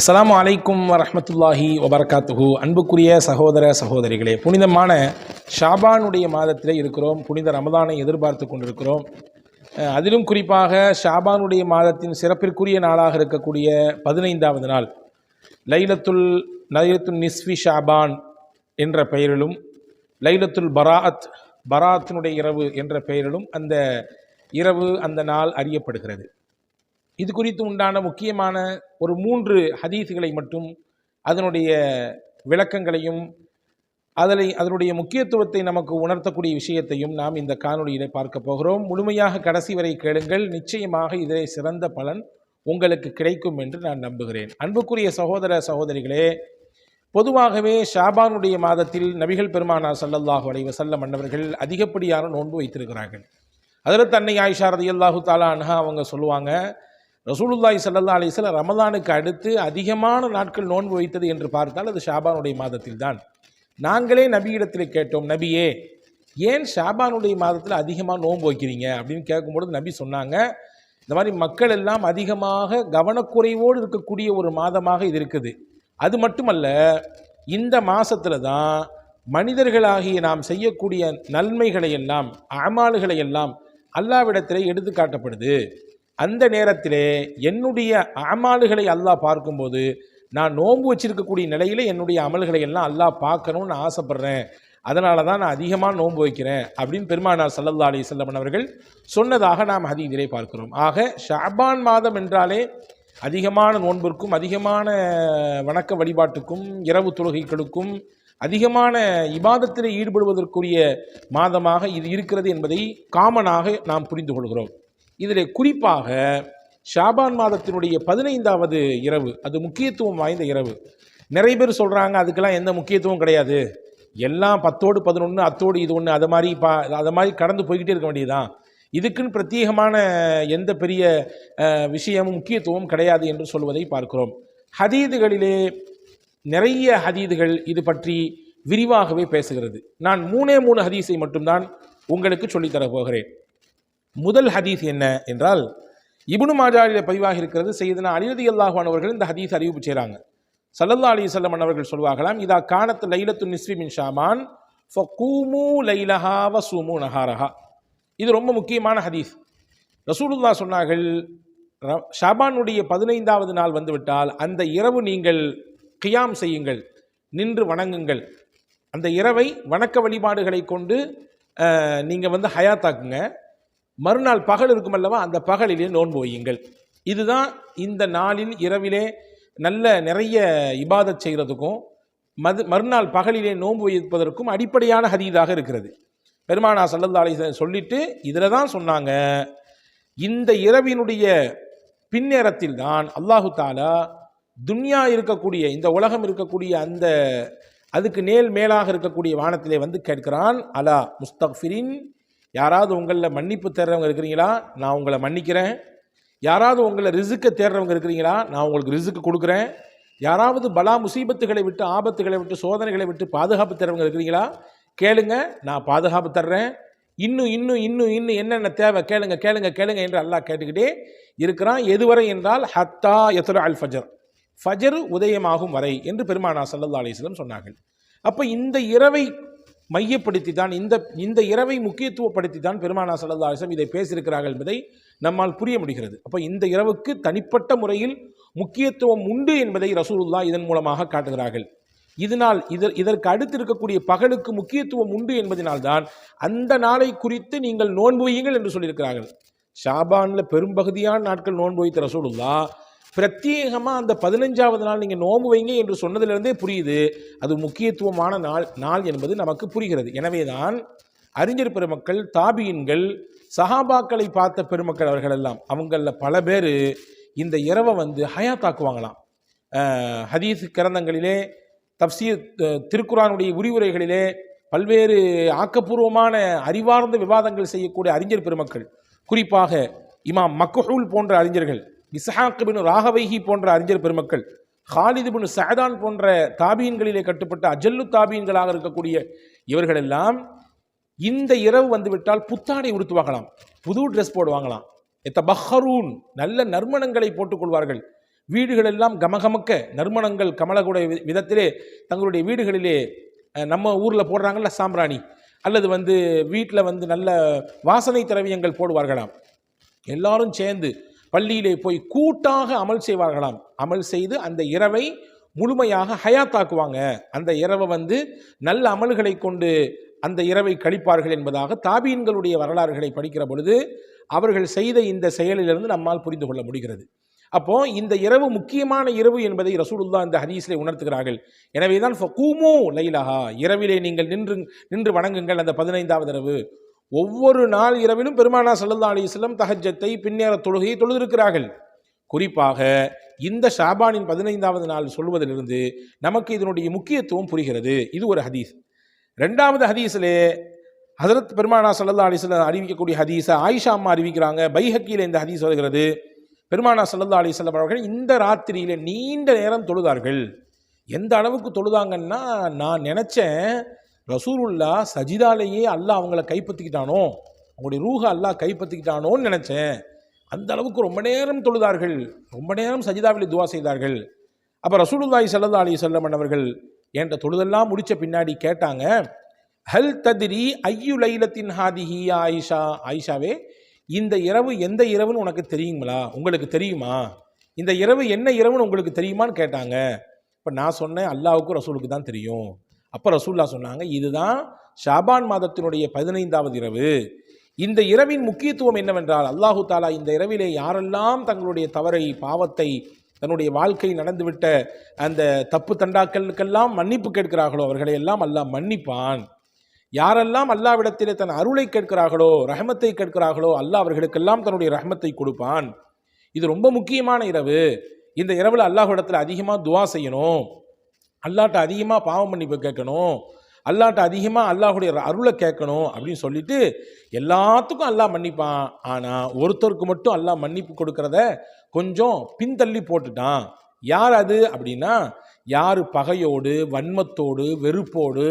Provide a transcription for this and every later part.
அஸ்லாம் அலைக்கும் வரமத்துல்லாஹி வபர்காத்துஹு. அன்புக்குரிய சகோதர சகோதரிகளே புனிதமான ஷாபானுடைய மாதத்தில் இருக்கிறோம். புனித ரமதானை எதிர்பார்த்து கொண்டிருக்கிறோம். அதிலும் குறிப்பாக ஷாபானுடைய மாதத்தின் சிறப்பிற்குரிய நாளாக இருக்கக்கூடிய பதினைந்தாவது நாள் லைலத்துல் லைலத்துல் நிஸ்வி ஷாபான் என்ற பெயரிலும் லைலத்துல் பராத் பராத்தினுடைய இரவு என்ற பெயரிலும் அந்த இரவு அந்த நாள் அறியப்படுகிறது. இது குறித்து உண்டான முக்கியமான ஒரு மூன்று ஹதீஸுகளை மட்டும் அதனுடைய விளக்கங்களையும் அதனை அதனுடைய முக்கியத்துவத்தை நமக்கு உணர்த்தக்கூடிய விஷயத்தையும் நாம் இந்த காணொளியிலே பார்க்க போகிறோம். முழுமையாக கடைசி வரை கேளுங்கள். நிச்சயமாக இதிலே சிறந்த பலன் உங்களுக்கு கிடைக்கும் என்று நான் நம்புகிறேன். அன்புக்குரிய சகோதர சகோதரிகளே பொதுவாகவே ஷாபானுடைய மாதத்தில் நபிகள் பெருமானார் சல்லல்லாஹு அலைஹி வஸல்லம் அன்னவர்கள் அதிகப்படியான நோன்பு வைத்திருக்கிறார்கள். அதில் தன்னை ஆயிஷா ரதியல்லாஹு தாலா அன்ஹா அவங்க சொல்லுவாங்க ரசூலுல்லாய் சல்லா அலைஹி ரமதானுக்கு அடுத்து அதிகமான நாட்கள் நோன்பு வைத்தது என்று பார்த்தால் அது ஷாபானுடைய மாதத்தில் தான். நாங்களே நபியிடத்தில் கேட்டோம் நபியே ஏன் ஷாபானுடைய மாதத்தில் அதிகமாக நோன்பு வைக்கிறீங்க? அப்படின்னு கேட்கும்பொழுது நபி சொன்னாங்க இந்த மாதிரி மக்கள் எல்லாம் அதிகமாக கவனக்குறைவோடு இருக்கக்கூடிய ஒரு மாதமாக இது இருக்குது. அது மட்டுமல்ல இந்த மாதத்தில் தான் மனிதர்களாகிய நாம் செய்யக்கூடிய நன்மைகளை எல்லாம் அமால்களை எல்லாம் அல்லாவிடத்திலே எடுத்து காட்டப்படுது. அந்த நேரத்திலே என்னுடைய அமால்களை அல்லாஹ் பார்க்கும்போது நான் நோன்பு வச்சிருக்கக்கூடிய நிலையில என்னுடைய அமல்களை எல்லாம் அல்லாஹ் பார்க்கணும்னு ஆசைப்படுறேன். அதனால தான் நான் அதிகமாக நோன்பு வைக்கிறேன் அப்படின்னு பெருமானார் சல்லல்லா அலி செல்லமன் அவர்கள் சொன்னதாக நாம் ஹதீதிலே பார்க்கிறோம். ஆக ஷாபான் மாதம் என்றாலே அதிகமான நோன்பிற்கும் அதிகமான வணக்க வழிபாட்டுக்கும் இரவு தொழுகைகளுக்கும் அதிகமான இபாதத்தில் ஈடுபடுவதற்குரிய மாதமாக இது இருக்கிறது என்பதை காமனாக நாம் புரிந்து கொள்கிறோம். இதில் குறிப்பாக ஷாபான் மாதத்தினுடைய பதினைந்தாவது இரவு அது முக்கியத்துவம் வாய்ந்த இரவு. நிறைய பேர் சொல்கிறாங்க அதுக்கெல்லாம் எந்த முக்கியத்துவம் கிடையாது. எல்லாம் பத்தோடு பதினொன்று அத்தோடு இது ஒன்று அது மாதிரி பா அதை மாதிரி கடந்து போய்கிட்டே இருக்க வேண்டியதுதான். இதுக்குன்னு பிரத்யேகமான எந்த பெரிய விஷயமும் முக்கியத்துவம் கிடையாது என்று சொல்வதை பார்க்கிறோம். ஹதீதுகளிலே நிறைய ஹதீதுகள் இது பற்றி விரிவாகவே பேசுகிறது. நான் மூணே மூணு ஹதீஸை மட்டும்தான் உங்களுக்கு சொல்லித்தரப் போகிறேன். முதல் ஹதீஸ் என்ன என்றால் இபுனு மாஜாரில் பதிவாக இருக்கிறது செய்தனா அலிரதி அல்லாஹான் அவர்கள் இந்த ஹதீஸ் அறிவிப்பு செய்கிறாங்க. சல்லல்லா அலி சொல்லமன் அவர்கள் சொல்வார்களாம் இதா காணத்து லைலத்து நிஸ்வி மின் ஷாமான் ஃபகூமு லைலஹா சூமு நஹாரஹா. இது ரொம்ப முக்கியமான ஹதீஸ். ரசூலுல்லா சொன்னார்கள் ஷாபானுடைய பதினைந்தாவது நாள் வந்துவிட்டால் அந்த இரவு நீங்கள் கியாம் செய்யுங்கள் நின்று வணங்குங்கள். அந்த இரவை வணக்க வழிபாடுகளை கொண்டு நீங்கள் வந்து ஹயாத்தாக்குங்க மறுநாள் பகல் இருக்கும் அல்லவா? அந்த பகலிலே நோன்பு வையுங்கள். இதுதான் இந்த நாளில் இரவிலே நல்ல நிறைய இபாதத் செய்கிறதுக்கும் மது மறுநாள் பகலிலே நோன்பு வைப்பதற்கும் அடிப்படையான ஹதீதாக இருக்கிறது. பெருமானா சல்லல்லா அலைஹி சொல்லிட்டு இதில் தான் சொன்னாங்க இந்த இரவினுடைய பின்னேரத்தில் தான் அல்லாஹு தாலா துன்யா இருக்கக்கூடிய இந்த உலகம் இருக்கக்கூடிய அந்த அதுக்கு நேல் மேலாக இருக்கக்கூடிய வானத்திலே வந்து கேட்கிறான் அலா முஸ்தக்ஃபிரின் யாராவது உங்களில் மன்னிப்பு தேடுறவங்க இருக்கிறீங்களா? நான் உங்களை மன்னிக்கிறேன். யாராவது உங்களை ரிசுக்கை தேடுறவங்க இருக்கிறீங்களா? நான் உங்களுக்கு ரிசுக்கு கொடுக்குறேன். யாராவது பலா முசீபத்துகளை விட்டு ஆபத்துகளை விட்டு சோதனைகளை விட்டு பாதுகாப்பு தரவங்க இருக்கிறீங்களா? கேளுங்க நான் பாதுகாப்பு தர்றேன். இன்னும் இன்னும் இன்னும் இன்னும் என்னென்ன தேவை? கேளுங்க கேளுங்க கேளுங்க என்று அல்லாஹ் கேட்டுக்கிட்டே இருக்கிறான். எதுவரை என்றால் ஹத்தா யத்லு அல் ஃபஜர். ஃபஜர் உதயமாகும் வரை என்று பெருமானா சல்லல்லா அலிஸ்லம் சொன்னார்கள். அப்போ இந்த இரவை மையப்படுத்தி தான் இந்த இந்த இரவை முக்கியத்துவப்படுத்தி தான் பெருமானா சல்லல்லா இதை பேசியிருக்கிறார்கள் என்பதை நம்மால் புரிய முடிகிறது. அப்போ இந்த இரவுக்கு தனிப்பட்ட முறையில் முக்கியத்துவம் உண்டு என்பதை ரசூலுல்லா இதன் மூலமாக காட்டுகிறார்கள். இதனால் இதர் இதற்கு அடுத்து இருக்கக்கூடிய பகலுக்கு முக்கியத்துவம் உண்டு என்பதனால்தான் அந்த நாளை குறித்து நீங்கள் நோன்பு வையுங்கள் என்று சொல்லியிருக்கிறார்கள். ஷாபானில் பெரும்பகுதியான நாட்கள் நோன்பு வைத்த ரசூலுல்லா பிரத்யேகமாக அந்த பதினஞ்சாவது நாள் நீங்கள் நோம்பு வைங்க என்று சொன்னதிலிருந்தே புரியுது. அது முக்கியத்துவமான நாள் நாள் என்பது நமக்கு புரிகிறது. எனவே தான் அறிஞர் பெருமக்கள் தாபியின்கள் சஹாபாக்களை பார்த்த பெருமக்கள் அவர்கள் எல்லாம் அவங்களில் பல பேர் இந்த இரவை வந்து ஹயாத்தாக்குவாங்களாம். ஹதீஸ் கிரந்தங்களிலே தப்சீர் திருக்குறானுடைய உரிவுரைகளிலே விரிவுரைகளிலே பல்வேறு ஆக்கப்பூர்வமான அறிவார்ந்த விவாதங்கள் செய்யக்கூடிய அறிஞர் பெருமக்கள். குறிப்பாக இமாம் மக்குஹூல் போன்ற அறிஞர்கள். இஸ்ஹாக் பின் ராகவைஹி போன்ற அறிஞர் பெருமக்கள் ஹாலிது பின் சஹதான் போன்ற தாபீன்களிலே கட்டுப்பட்ட அஜல்லு தாபீன்களாக இருக்கக்கூடிய இவர்களெல்லாம் இந்த இரவு வந்துவிட்டால் புத்தாடை உடுத்துவாங்களாம் புது ட்ரெஸ் போடுவாங்களாம் எத்த பஹரூன் நல்ல நறுமணங்களை போட்டுக்கொள்வார்கள் வீடுகள் எல்லாம் கமகமக்க நறுமணங்கள் கமலகுடைய விதத்திலே தங்களுடைய வீடுகளிலே நம்ம ஊரில் போடுறாங்கல்ல சாம்பிராணி அல்லது வந்து வீட்டில் வந்து நல்ல வாசனை திரவியங்கள் போடுவார்களாம். எல்லாரும் சேர்ந்து பள்ளியிலே போய் கூட்டாக அமல் செய்வார்களாம். அமல் செய்து அந்த இரவை முழுமையாக ஹயாத்தாக்குவாங்க. அந்த இரவை வந்து நல்ல அமல்களை கொண்டு அந்த இரவை கழிப்பார்கள் என்பதாக தாபீன்களுடைய வரலாறுகளை படிக்கிற பொழுது அவர்கள் செய்த இந்த செயலிலிருந்து நம்மால் புரிந்து கொள்ள முடிகிறது. அப்போ இந்த இரவு முக்கியமான இரவு என்பதை ரசூலுல்லா இந்த ஹதீஸிலே உணர்த்துகிறார்கள். எனவே தான் ஃபகூமு லைலஹா. இரவிலே நீங்கள் நின்று நின்று வணங்குங்கள் அந்த பதினைந்தாவது இரவு. ஒவ்வொரு நாள் இரவிலும் பெருமானா சல்லல்லா அலிஸ்லம் தஹஜத்தை பின்னேற தொழுகையை தொழுதிருக்கிறார்கள். குறிப்பாக இந்த ஷாபானின் பதினைந்தாவது நாள் சொல்வதிலிருந்து நமக்கு இதனுடைய முக்கியத்துவம் புரிகிறது. இது ஒரு ஹதீஸ். ரெண்டாவது ஹதீஸிலே ஹசரத் பெருமானா சல்லல்லா அலிஸ்லம் அறிவிக்கக்கூடிய ஹதீஸை ஆயிஷா அம்மா அறிவிக்கிறாங்க. பைஹக்கியில் இந்த ஹதீஸ் வருகிறது. பெருமானா சல்லல்லா அலிஸ்லம் அவர்கள் இந்த ராத்திரியில் நீண்ட நேரம் தொழுதார்கள். எந்த அளவுக்கு தொழுதாங்கன்னா நான் நினச்சேன் ரசூலுல்லா சஜிதாலேயே அல்லாஹ் அவங்கள கைப்பற்றிக்கிட்டானோ? அவங்களுடைய ரூஹ அல்லாஹ் கைப்பற்றிக்கிட்டானோன்னு நினச்சேன். அந்த அளவுக்கு ரொம்ப நேரம் தொழுதார்கள். ரொம்ப நேரம் சஜிதாவில் துவா செய்தார்கள். அப்போ ரசூலுல்லாய் சல்லா அலி வஸல்லம் அவர்கள் என்ற தொழுதெல்லாம் முடித்த பின்னாடி கேட்டாங்க ஹல் ததிரி ஐயு லைலத்தின் ஹாதிஹி ஆயிஷா? ஆயிஷாவே இந்த இரவு எந்த இரவுன்னு உனக்கு தெரியுங்களா? உங்களுக்கு தெரியுமா? இந்த இரவு என்ன இரவுன்னு உங்களுக்கு தெரியுமான்னு கேட்டாங்க. இப்போ நான் சொன்னேன் அல்லாவுக்கும் ரசூலுக்கு தான் தெரியும். அப்போ ரசூல்லா சொன்னாங்க இதுதான் ஷாபான் மாதத்தினுடைய பதினைந்தாவது இரவு. இந்த இரவின் முக்கியத்துவம் என்னவென்றால் அல்லாஹு தாலா இந்த இரவிலே யாரெல்லாம் தங்களுடைய தவறை பாவத்தை தன்னுடைய வாழ்க்கையில் நடந்துவிட்ட அந்த தப்பு தண்டாக்களுக்கெல்லாம் மன்னிப்பு கேட்கிறார்களோ அவர்களை எல்லாம் அல்லாஹ் மன்னிப்பான். யாரெல்லாம் அல்லாவிடத்திலே தன் அருளை கேட்கிறார்களோ ரஹமத்தை கேட்கிறார்களோ அல்லாஹ் அவர்களுக்கெல்லாம் தன்னுடைய ரஹமத்தை கொடுப்பான். இது ரொம்ப முக்கியமான இரவு. இந்த இரவில் அல்லாஹ் இடத்துல அதிகமாக துவா செய்யணும். அல்லாட்ட அதிகமாக பாவம் மன்னிப்பு கேட்கணும். அல்லாட்ட அதிகமாக அல்லாஹுடைய அருளை கேட்கணும் அப்படின்னு சொல்லிட்டு எல்லாத்துக்கும் அல்லாஹ் மன்னிப்பான். ஆனால் ஒருத்தருக்கு மட்டும் அல்லாஹ் மன்னிப்பு கொடுக்கறத கொஞ்சம் பின்தள்ளி போட்டுட்டான். யார் அது? அப்படின்னா யார் பகையோடு வன்மத்தோடு வெறுப்போடு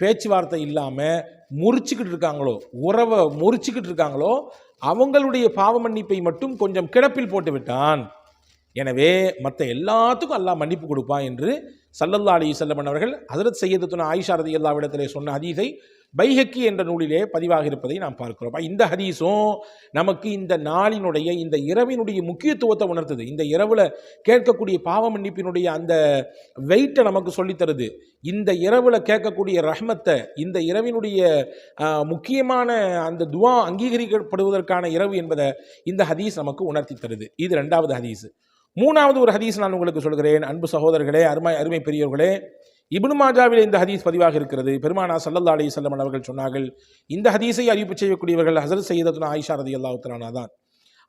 பேச்சுவார்த்தை இல்லாமல் முறிச்சுக்கிட்டு இருக்காங்களோ உறவை முறிச்சுக்கிட்டு இருக்காங்களோ அவங்களுடைய பாவ மன்னிப்பை மட்டும் கொஞ்சம் கிடப்பில் போட்டு விட்டான். எனவே மற்ற எல்லாத்துக்கும் அல்லாஹ் மன்னிப்பு கொடுப்பான் என்று சல்லல்லா அலி செல்லமன் அவர்கள் ஹசரத் சையதுத்துன ஆயிஷா ரதி அல்லாவிடத்திலே சொன்ன ஹதீஸை பைஹக்கி என்ற நூலிலே பதிவாக இருப்பதை நாம் பார்க்கிறோம். இந்த ஹதீஸும் நமக்கு இந்த நாளினுடைய இந்த இரவினுடைய முக்கியத்துவத்தை உணர்த்துது. இந்த இரவில் கேட்கக்கூடிய பாவ மன்னிப்பினுடைய அந்த வெயிட்டை நமக்கு சொல்லித் தருது. இந்த இரவில் கேட்கக்கூடிய ரஹ்மத்தை இந்த இரவினுடைய முக்கியமான அந்த துவா அங்கீகரிக்கப்படுவதற்கான இரவு என்பதை இந்த ஹதீஸ் நமக்கு உணர்த்தி தருது. இது ரெண்டாவது ஹதீஸ். மூணாவது ஒரு ஹதீஸ் நான் உங்களுக்கு சொல்கிறேன். அன்பு சகோதரர்களே அருமை அருமை பெரியவர்களே இபுனு மாஜாவில் இந்த ஹதீஸ் பதிவாக இருக்கிறது. பெருமானா சல்லல்லா அலி வஸல்லம் அவர்கள் சொன்னார்கள் இந்த ஹதீஸை அறிவிப்பு செய்யக்கூடியவர்கள் ஹசரத் சையதத்துனா ஆயிஷா ரதி அல்லாஹு தலானா தான்.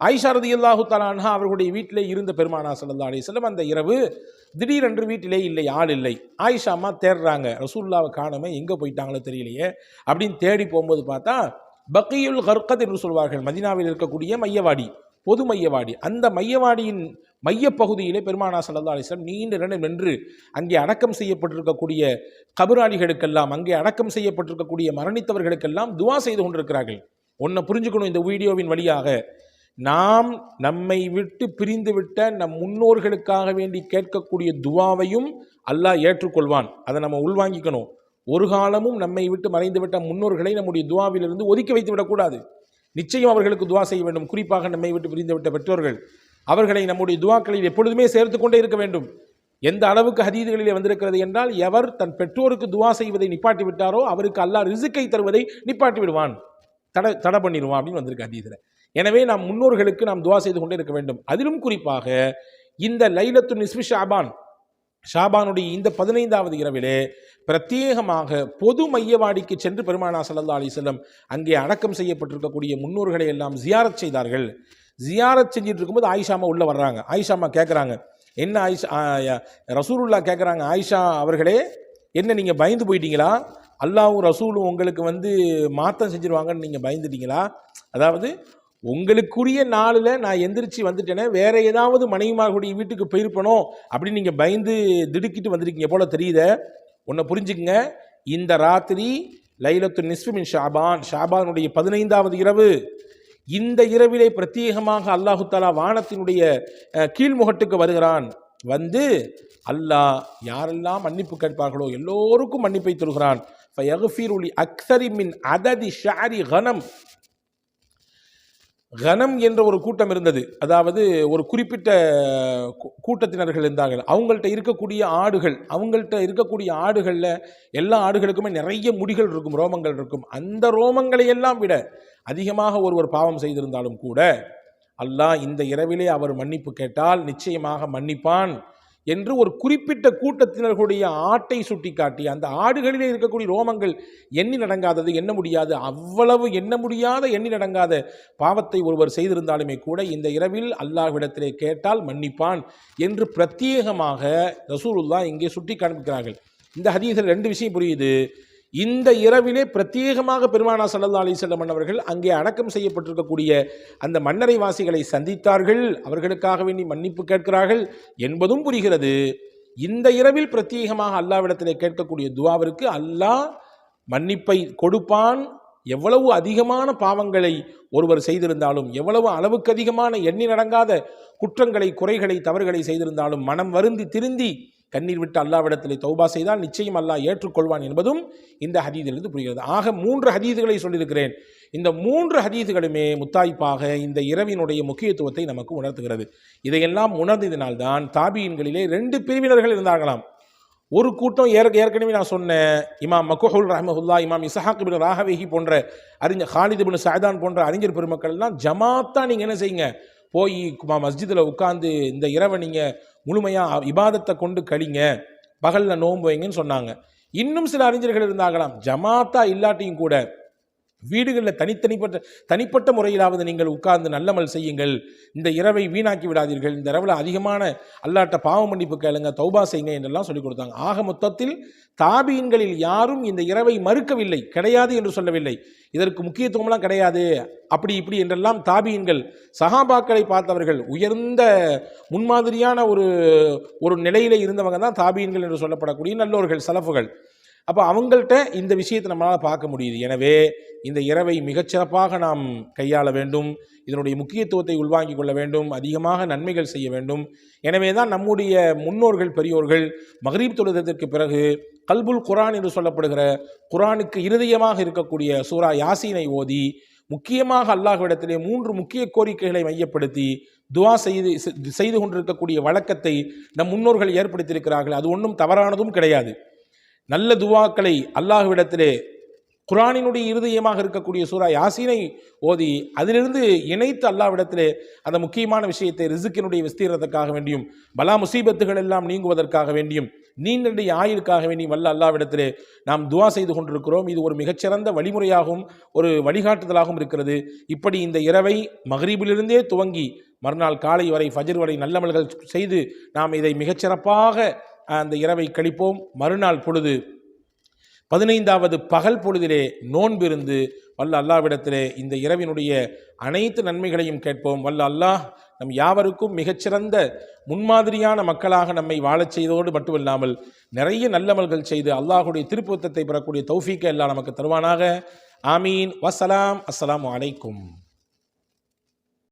ஆயிஷா ரதி அல்லாஹு தலானா அவர்களுடைய வீட்டிலே இருந்த பெருமானா சல்லல்லா அலி செல்லம் அந்த இரவு திடீரென்று வீட்டிலே இல்லை ஆள் இல்லை. ஆயிஷா அம்மா தேடுறாங்க ரசூல்லாவை காணாம எங்கே போயிட்டாங்களோ தெரியலையே அப்படின்னு தேடி போகும்போது பார்த்தா பக்கியுல் ஹர்கத் என்று சொல்வார்கள் மதினாவில் இருக்கக்கூடிய மையவாடி பொது மையவாடி. அந்த மையவாடியின் மையப்பகுதியிலே பெருமானா சல்லா அலிஸ்லாம் நீண்ட நேரம் நின்று அங்கே அடக்கம் செய்யப்பட்டிருக்கக்கூடிய கபராளிகளுக்கெல்லாம் அங்கே அடக்கம் செய்யப்பட்டிருக்கக்கூடிய மரணித்தவர்களுக்கெல்லாம் துவா செய்து கொண்டிருக்கிறார்கள். ஒன்றை புரிஞ்சுக்கணும் இந்த வீடியோவின் வழியாக. நாம் நம்மை விட்டு பிரிந்துவிட்ட நம் முன்னோர்களுக்காக வேண்டி கேட்கக்கூடிய துவாவையும் அல்லாஹ் ஏற்றுக்கொள்வான். அதை நம்ம உள்வாங்கிக்கணும். ஒரு காலமும் நம்மை விட்டு மறைந்துவிட்ட முன்னோர்களை நம்முடைய துவாவிலிருந்து ஒதுக்கி வைத்து விடக்கூடாது நிச்சயம் அவர்களுக்கு துவா செய்ய வேண்டும். குறிப்பாக நம்மை விட்டு பிரிந்துவிட்ட பெற்றோர்கள். அவர்களை நம்முடைய துவாக்களில் எப்பொழுதுமே சேர்த்து கொண்டே இருக்க வேண்டும். எந்த அளவுக்கு ஹதீதுகளிலே வந்திருக்கிறது என்றால் எவர் தன் பெற்றோருக்கு துவா செய்வதை நிப்பாட்டி விட்டாரோ அவருக்கு அல்லாஹ் ரிசுக்கை தருவதை நிப்பாட்டி விடுவான். தடை தடை பண்ணிடுவான் அப்படின்னு வந்திருக்கு ஹதீதில். எனவே நாம் முன்னோர்களுக்கு நாம் துவா செய்து கொண்டே இருக்க வேண்டும். அதிலும் குறிப்பாக இந்த லைலத்து நிஸ்வி ஷாபான் ஷாபானுடைய இந்த பதினைந்தாவது இரவிலே பிரத்யேகமாக பொது மையவாடிக்கு சென்று பெருமானா சல்லா அலிசல்லம் அங்கே அடக்கம் செய்யப்பட்டிருக்கக்கூடிய முன்னோர்களை எல்லாம் ஜியாரத் செய்தார்கள். ஜியாரத் செஞ்சுட்டு இருக்கும்போது ஆயிஷாமா உள்ளே வர்றாங்க. ஆயிஷாமா கேட்குறாங்க என்ன ஆயிஷா ரசூலுல்லா கேட்குறாங்க ஆயிஷா அவர்களே என்ன நீங்கள் பயந்து போயிட்டீங்களா? அல்லாவும் ரசூலும் உங்களுக்கு வந்து மாற்றம் செஞ்சுருவாங்கன்னு நீங்கள் பயந்துட்டீங்களா? அதாவது உங்களுக்குரிய நாளில் நான் எந்திரிச்சு வந்துட்டேனே வேற ஏதாவது மனைவிமார்களுடைய வீட்டுக்கு போயிருப்பனோ அப்படின்னு நீங்கள் பயந்து திடுக்கிட்டு வந்திருக்கீங்க போல தெரியுத? ஒன்றை புரிஞ்சுக்குங்க. இந்த ராத்திரி லைலத்து நிஸ்ஃபு ஷாபான் ஷாபானுடைய பதினைந்தாவது இரவு. இந்த இரவிலே பிரத்யேகமாக அல்லாஹு தாலா வானத்தினுடைய கீழ்முகட்டுக்கு வருகிறான். வந்து அல்லாஹ் யாரெல்லாம் மன்னிப்பு கேட்பார்களோ எல்லோருக்கும் மன்னிப்பை தருகிறான். அக்சரி அக்ஸரி மின் அததி ஷாரி கனம். கனம் என்ற ஒரு கூட்டம் இருந்தது. அதாவது ஒரு குறிப்பிட்ட கூட்டத்தினர்கள் இருந்தார்கள். அவங்கள்ட்ட இருக்கக்கூடிய ஆடுகள் அவங்கள்ட்ட இருக்கக்கூடிய ஆடுகளில் எல்லா ஆடுகளுக்குமே நிறைய முடிகள் இருக்கும் ரோமங்கள் இருக்கும். அந்த ரோமங்களை எல்லாம் விட அதிகமாக ஒருவர் பாவம் செய்திருந்தாலும் கூட அல்லாஹ் இந்த இரவிலே அவர் மன்னிப்பு கேட்டால் நிச்சயமாக மன்னிப்பான். என்று ஒரு குறிப்பிட்ட கூட்டத்தினர்களுடைய ஆட்டை சுட்டிக்காட்டி அந்த ஆடுகளிலே இருக்கக்கூடிய ரோமங்கள் எண்ணி நடங்காதது எண்ண முடியாது அவ்வளவு எண்ண முடியாத எண்ணி நடங்காத பாவத்தை ஒருவர் செய்திருந்தாலுமே கூட இந்த இரவில் அல்லாஹ்விடத்திலே கேட்டால் மன்னிப்பான் என்று பிரத்யேகமாக ரசூலுல்லா இங்கே சுட்டி காண்பிக்கிறார்கள் இந்த ஹதீஸில் ரெண்டு விஷயம் புரியுது. இந்த இரவிலே பிரத்யேகமாக பெருமானா சல்லா அலி செல்லம் அவர்கள் அங்கே அடக்கம் செய்யப்பட்டிருக்கக்கூடிய அந்த மன்னரை வாசிகளை சந்தித்தார்கள். அவர்களுக்காக வேண்டி மன்னிப்பு கேட்கிறார்கள் என்பதும் புரிகிறது. இந்த இரவில் பிரத்யேகமாக அல்லாவிடத்திலே கேட்கக்கூடிய துவாவிற்கு அல்லாஹ் மன்னிப்பை கொடுப்பான். எவ்வளவு அதிகமான பாவங்களை ஒருவர் செய்திருந்தாலும் எவ்வளவு அளவுக்கு அதிகமான எண்ணி நடங்காத குற்றங்களை குறைகளை தவறுகளை செய்திருந்தாலும் மனம் வருந்தி திருந்தி கண்ணீர் விட்டு அல்லாவிடத்திலே தௌபா செய்தால் நிச்சயம் அல்லாஹ் ஏற்றுக்கொள்வான் என்பதும் இந்த ஹதீதிலிருந்து புரிகிறது. ஆக மூன்று ஹதீதுகளை சொல்லியிருக்கிறேன். இந்த மூன்று ஹதீதுகளுமே முத்தாய்ப்பாக இந்த இரவினுடைய முக்கியத்துவத்தை நமக்கு உணர்த்துகிறது. இதையெல்லாம் உணர்ந்ததினால்தான் தாபியின்களிலே ரெண்டு பிரிவினர்கள் இருந்தார்களாம். ஒரு கூட்டம் ஏற்க ஏற்கனவே நான் சொன்னேன் இமாம் மக்குஹுல் ரஹமஹுல்லா இமாம் இசஹாக் பின் ராகவேஹி போன்ற அறிஞர் ஹாலித் பின் சாய்தான் போன்ற அறிஞர் பெருமக்கள் எல்லாம் ஜமாத்தா நீங்கள் என்ன செய்யுங்க? போய் மஸ்ஜிதில் உட்காந்து இந்த இரவை நீங்கள் முழுமையாக இபாதத்தை கொண்டு கழிங்க பகலில் நோன்பு வைங்கன்னு சொன்னாங்க. இன்னும் சில அறிஞர்கள் இருந்தாங்களாம். ஜமாத்தா இல்லாட்டியும் கூட வீடுகளில் தனித்தனிப்பட்ட தனிப்பட்ட முறையிலாவது நீங்கள் உட்கார்ந்து நல்லமல் செய்யுங்கள். இந்த இரவை வீணாக்கி விடாதீர்கள். இந்த இரவில் அதிகமான அல்லாட்ட பாவ மன்னிப்பு கேளுங்க தௌபா செய்யுங்க என்றெல்லாம் சொல்லிக் கொடுத்தாங்க. ஆக மொத்தத்தில் தாபியன்களில் யாரும் இந்த இரவை மறுக்கவில்லை கிடையாது என்று சொல்லவில்லை. இதற்கு முக்கியத்துவம்லாம் கிடையாது. அப்படி இப்படி என்றெல்லாம் தாபியன்கள் சகாபாக்களை பார்த்தவர்கள் உயர்ந்த முன்மாதிரியான ஒரு ஒரு நிலையில இருந்தவங்க தான் தாபீன்கள் என்று சொல்லப்படக்கூடிய நல்லோர்கள் சலஃபுகள். அப்போ அவங்கள்ட்ட இந்த விஷயத்தை நம்மளால் பார்க்க முடியுது. எனவே இந்த இரவை மிகச்சிறப்பாக நாம் கையாள வேண்டும். இதனுடைய முக்கியத்துவத்தை உள்வாங்கிக் கொள்ள வேண்டும். அதிகமாக நன்மைகள் செய்ய வேண்டும். எனவே தான் நம்முடைய முன்னோர்கள் பெரியோர்கள் மகரீப் தொழுதத்திற்கு பிறகு கல்புல் குரான் என்று சொல்லப்படுகிற குரானுக்கு இருதயமாக இருக்கக்கூடிய சூரா யாசீனை ஓதி முக்கியமாக அல்லாஹ்விடத்திலே மூன்று முக்கிய கோரிக்கைகளை மையப்படுத்தி துவா செய்து செய்து கொண்டிருக்கக்கூடிய வழக்கத்தை நம் முன்னோர்கள் ஏற்படுத்தியிருக்கிறார்கள். அது ஒன்றும் தவறானதும் கிடையாது. நல்ல துவாக்களை அல்லாஹ்விடத்திலே குரானினுடைய இருதயமாக இருக்கக்கூடிய சூரா யாசீனை ஓதி அதிலிருந்து இணைத்து அல்லாவிடத்திலே அந்த முக்கியமான விஷயத்தை ரிசுக்கினுடைய விஸ்தீரத்துக்காக வேண்டியும் பலா முசீபத்துகள் எல்லாம் நீங்குவதற்காக வேண்டியும் நீண்ட ஆயுளுக்காக வேண்டியும் வல்ல அல்லாவிடத்திலே நாம் துவா செய்து கொண்டிருக்கிறோம். இது ஒரு மிகச்சிறந்த வழிமுறையாகவும் ஒரு வழிகாட்டுதலாகவும் இருக்கிறது. இப்படி இந்த இரவை மகரீபிலிருந்தே துவங்கி மறுநாள் காலை வரை ஃபஜர் வரை நல்லமல்கள் செய்து நாம் இதை மிகச்சிறப்பாக அந்த இரவை கழிப்போம். மறுநாள் பொழுது பதினைந்தாவது பகல் பொழுதிலே நோன்பிருந்து வல்ல அல்லாவிடத்திலே இந்த இரவினுடைய அனைத்து நன்மைகளையும் கேட்போம். வல்ல அல்லாஹ் நம் யாவருக்கும் மிகச்சிறந்த முன்மாதிரியான மக்களாக நம்மை வாழச் செய்தோடு மட்டுமில்லாமல் நிறைய நல்லமல்கள் செய்து அல்லாஹுடைய திருப்புத்தத்தை பெறக்கூடிய தௌஃபீக்கை எல்லாம் நமக்கு தருவானாக. ஆமீன். வசலாம் அஸ்லாம் வலைக்கும்